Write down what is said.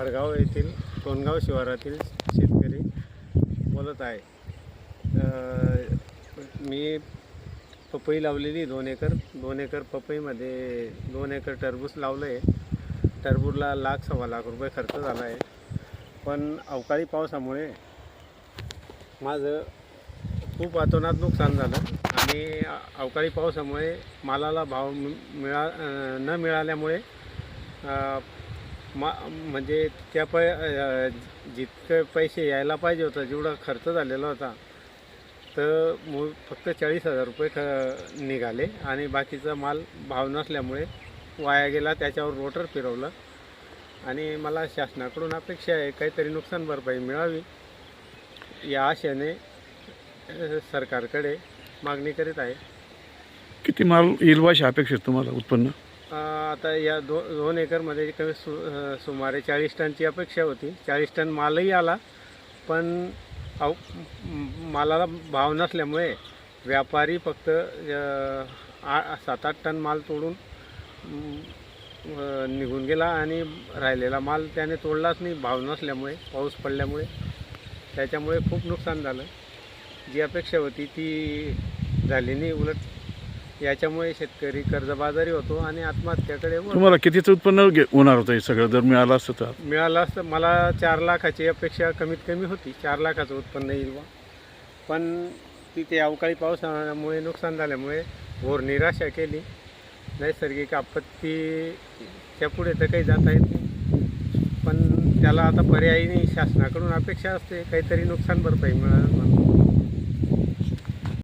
फडगाव येथील सोनगाव शिवारातील शेतकरी बोलत आहे. मी पपई लावलेली दोन एकर दोन एकर पपईमध्ये दोन एकर टरबूज लावलं आहे टरबूजला लाख सव्वा लाख रुपये खर्च झाला आहे. पण अवकाळी पावसामुळे माझं खूप अतोनात नुकसान झालं आणि अवकाळी पावसामुळे मालाला भाव मिळा न मिळाल्यामुळे मा म्हणजे त्या पै जितके पैसे यायला पाहिजे होतं जेवढा खर्च झालेला होता तर मूळ फक्त चाळीस हजार रुपये ख निघाले. आणि बाकीचा माल भाव नसल्यामुळे वाया गेला त्याच्यावर रोटर फिरवलं. आणि मला शासनाकडून अपेक्षा आहे काहीतरी नुकसान भरपाई मिळावी या आशेने सरकारकडे मागणी करीत आहे. किती माल येईल बा अशी अपेक्षा तुम्हाला उत्पन्न? आता या दो दोन एकरमध्ये कमी सु सुमारे चाळीस टनची अपेक्षा होती. चाळीस टन मालही आला पण अव मालाला भाव नसल्यामुळे व्यापारी फक्त आ सात आठ टन माल तोडून निघून गेला आणि राहिलेला माल त्याने तोडलाच नाही. भाव नसल्यामुळे पाऊस पडल्यामुळे. त्याच्यामुळे खूप नुकसान झालं. जी अपेक्षा होती ती झाली नाही. उलट याच्यामुळे शेतकरी कर्जबाजारी होतो आणि आत्महत्याकडे तुम्हाला कितीचं उत्पन्न घे- होणार होतं हे सगळं? जर मिळालं असतं तर? मिळालं असतं. मला चार लाखाची अपेक्षा कमीत कमी होती. चार लाखाचं उत्पन्न येईल बा. पण तिथे अवकाळी पावसामुळे नुकसान झाल्यामुळे घोर निराशा केली. नैसर्गिक आपत्तीच्या पुढे तर काही जाता येत नाही. पण त्याला आता पर्यायी नाही. शासनाकडून अपेक्षा असते. काहीतरी नुकसान भरपाई मिळालं म्हणून.